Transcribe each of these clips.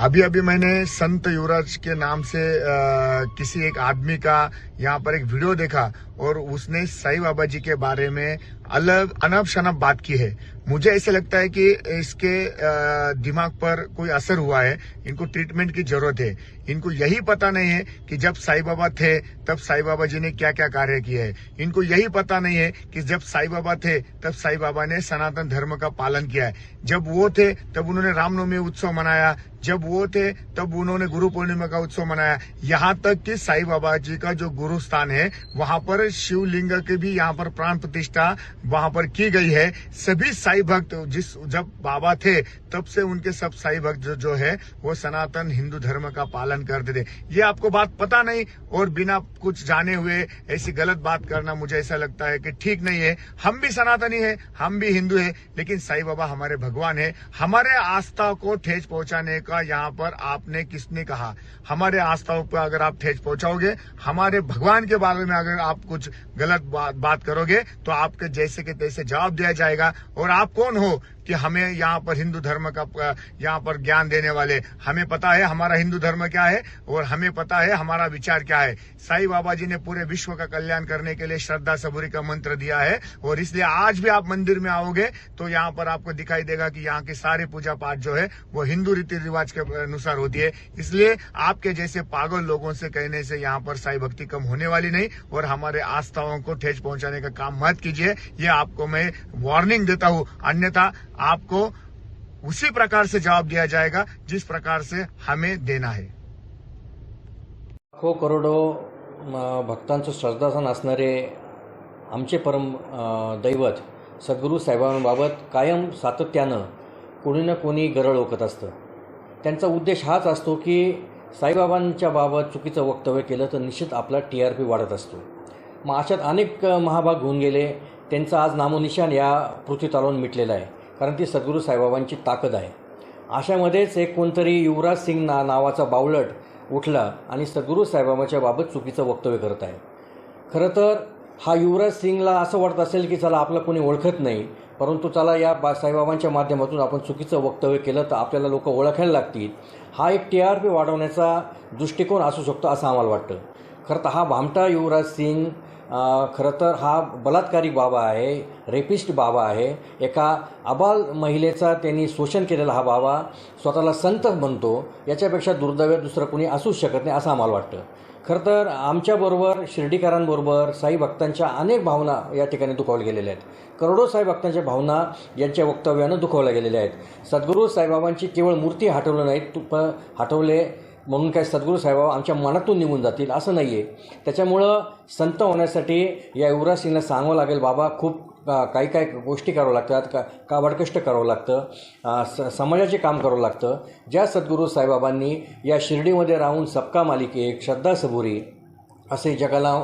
अभी अभी मैंने संत युवराज के नाम से आ, किसी एक आदमी का यहाँ पर एक वीडियो देखा और उसने साई बाबा जी के बारे में अलग अनब शनब बात की है। मुझे ऐसे लगता है कि इसके दिमाग पर कोई असर हुआ है, इनको ट्रीटमेंट की ज़रूरत है। इनको यही पता नहीं है कि जब साईं बाबा थे, तब साईं बाबा जी ने क्या क्या कार्य किए हैं। इनको यही पता नहीं है कि जब साईं बाबा थे, तब साईं बाबा ने सनातन धर्म का पालन किया है। जब वो थे, तब उन्होंने रामनवमी उत्सव मनाया। जब वो थे, तब उन्होंने गुरु पूर्णिमा का उत्सव मनाया। यहाँ तक कि साईं बाबा जी का जो गुरु स्थान है, वहाँ पर शिवलिंग के भी यहाँ पर प्राण प्रतिष्ठा वहाँ पर की गई है। सभी साई भक्त जिस जब बाबा थे तब से उनके सब साई भक्त जो, जो है वो सनातन हिंदू धर्म का पालन करते थे। ये आपको बात पता नहीं और बिना कुछ जाने हुए ऐसी गलत बात करना मुझे ऐसा लगता है कि ठीक नहीं है। हम भी सनातनी है हम भी हिंदू है लेकिन साई बाबा हमारे भगवान है। हमारे आस्था को ठेस पहुँचाने का यहाँ पर आपने किसने कहा? हमारे आस्थाओं पर अगर आप ठेस पहुंचाओगे हमारे भगवान के बारे में अगर आप कुछ गलत बात, बात करोगे तो आपके जैसे के तैसे जवाब दिया जाएगा और आप कौन हो? कि हमें यहाँ पर हिंदू धर्म का यहाँ पर ज्ञान देने वाले, हमें पता है हमारा हिंदू धर्म क्या है और हमें पता है हमारा विचार क्या है। साई बाबा जी ने पूरे विश्व का कल्याण करने के लिए श्रद्धा सबूरी का मंत्र दिया है और इसलिए आज भी आप मंदिर में आओगे तो यहाँ पर आपको दिखाई देगा कि यहाँ की सारे पूजा पाठ जो है वो हिंदू रीति रिवाज के अनुसार होती है। इसलिए आपके जैसे पागल लोगों से कहने से यहाँ पर साई भक्ति कम होने वाली नहीं और हमारे आस्थाओं को ठेस पहुँचाने का काम मत कीजिए। ये आपको मैं वार्निंग देता हूँ। अन्यथा आपको उसी प्रकार से जवाब दिया जाएगा जिस प्रकार से हमें देना है। लाखो करोडो भक्तांचं श्रद्धास्थान असणारे आमचे परम दैवत सद्गुरू साहेबांबाबत कायम सातत्यानं कोणी ना कोणी गरळ ओकत असतं. त्यांचा उद्देश हाच असतो की साईबाबांच्या बाबत चुकीचं वक्तव्य केलं तर निश्चित आपला टी आर पी वाढत असतो. मग अशात अनेक महाभाग होऊन गेले. त्यांचं आज नामोनिशान या पृथ्वी तलावून मिटलेला आहे. कारण ती सद्गुरू साईबाबांची ताकद आहे. अशामध्येच एक कोणतरी युवराज सिंग ना नावाचा बावलट उठला आणि सद्गुरू साईबाबाच्या बाबत चुकीचं वक्तव्य करत आहे. खरं तर हा युवराज सिंगला असं वाटत असेल की चला आपलं कोणी ओळखत नाही परंतु चला या बा साईबाबांच्या माध्यमातून आपण चुकीचं वक्तव्य केलं तर आपल्याला लोक ओळखायला लागतील. हा एक टी आर पी वाढवण्याचा दृष्टिकोन असू शकतो असं आम्हाला वाटतं. खरं तर हा भामटा युवराज सिंग खरं तर हा बलात्कारी बाबा आहे रेपिस्ट बाबा आहे. एका अबाल महिलेचा त्यांनी शोषण केलेला हा बाबा स्वतःला संत म्हणतो. याच्यापेक्षा दुर्दैव दुसरं कोणी असूच शकत नाही असं आम्हाला वाटतं. खरं तर आमच्याबरोबर शिर्डीकरांबरोबर साई भक्तांच्या अनेक भावना या ठिकाणी दुखावल्या गेलेल्या आहेत. करोडो साई भक्तांच्या भावना यांच्या वक्तव्यानं दुखावल्या गेलेल्या आहेत. सद्गुरू साईबाबांची केवळ मूर्ती हटवलं नाहीत प हटवले म्हणून काय सद्गुरू साहेबा आमच्या मनातून निघून जातील असं नाही आहे त्याच्यामुळं संत होण्यासाठी या युवराज सिंगला सांगावं लागेल बाबा खूप काही काही गोष्टी करावं लागतात का काबाड कष्ट करावं लागतं स समाजाचे काम करावं लागतं. ज्या सद्गुरू साईबाबांनी या शिर्डीमध्ये राहून सबका मालिके एक श्रद्धा सबुरी असे जगाला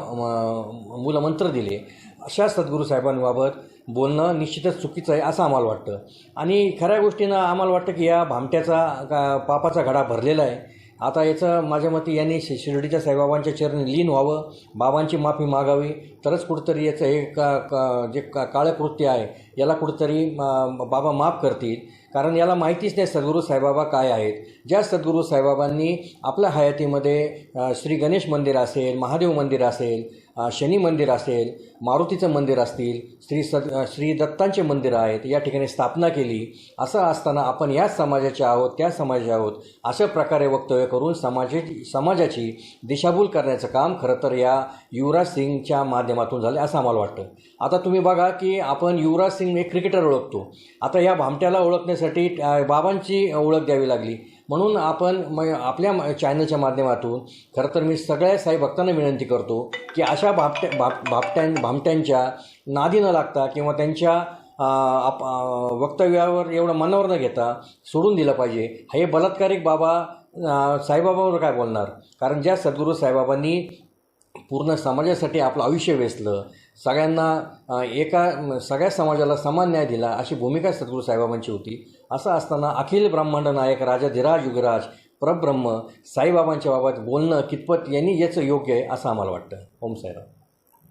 मूलमंत्र दिले अशा सद्गुरू साहेबांबाबत बोलणं निश्चितच चुकीचं आहे असं आम्हाला वाटतं. आणि खऱ्या गोष्टीनं आम्हाला वाटतं की या भामट्याचा का पापाचा घडा भरलेला आहे. आता याचं माझ्या मते यांनी शि शिर्डीच्या साईबाबांच्या चरणी लीन व्हावं बाबांची माफी मागावी. तरच कुठंतरी याचं हे का का जे का काळं कृत्य आहे याला कुठंतरी बाबा माफ करतील. कारण याला माहितीच नाही सद्गुरू साईबाबा काय आहेत. ज्या सद्गुरू साईबाबांनी आपल्या हयातीमध्ये श्री गणेश मंदिर असेल महादेव मंदिर असेल शनी मंदिर असेल मारुतीचं मंदिर असतील श्री सद श्री दत्तांचे मंदिर आहेत या ठिकाणी स्थापना केली असं असताना आपण याच समाजाचे आहोत त्या समाजाचे आहोत अशा प्रकारे वक्तव्य करून समाजाची समाजाची दिशाभूल करण्याचं काम खरं तर या युवराज सिंगच्या माध्यमातून झालं असं आम्हाला वाटतं. आता तुम्ही बघा की आपण युवराज सिंग एक क्रिकेटर ओळखतो. आता या भामट्याला ओळखण्यासाठी बाबांची ओळख द्यावी लागली. म्हणून आपण म आपल्या म- चॅनलच्या माध्यमातून खरं तर मी सगळ्या साई भक्तांना विनंती करतो की अशा भापट्या भाप भापट्यां भामट्यांच्या नादी न लागता किंवा त्यांच्या आप वक्तव्यावर एवढं मनावर न घेता सोडून दिलं पाहिजे. हे बलात्कारिक बाबा साईबाबांवर साईबाबावर काय बोलणार? कारण ज्या सद्गुरू साईबाबांनी पूर्ण समाजासाठी आपलं आयुष्य वेचलं सगळ्यांना एका सगळ्या समाजाला समान न्याय दिला अशी भूमिका सद्गुरू साईबाबांची होती. असं असताना अखिल ब्रह्मांड नायक राजाधिराज युगराज परब्रह्म साईबाबांच्या बाबत बोलणं कितपत यांनी याचं योग्य आहे असं आम्हाला वाटतं. ओम साईराम.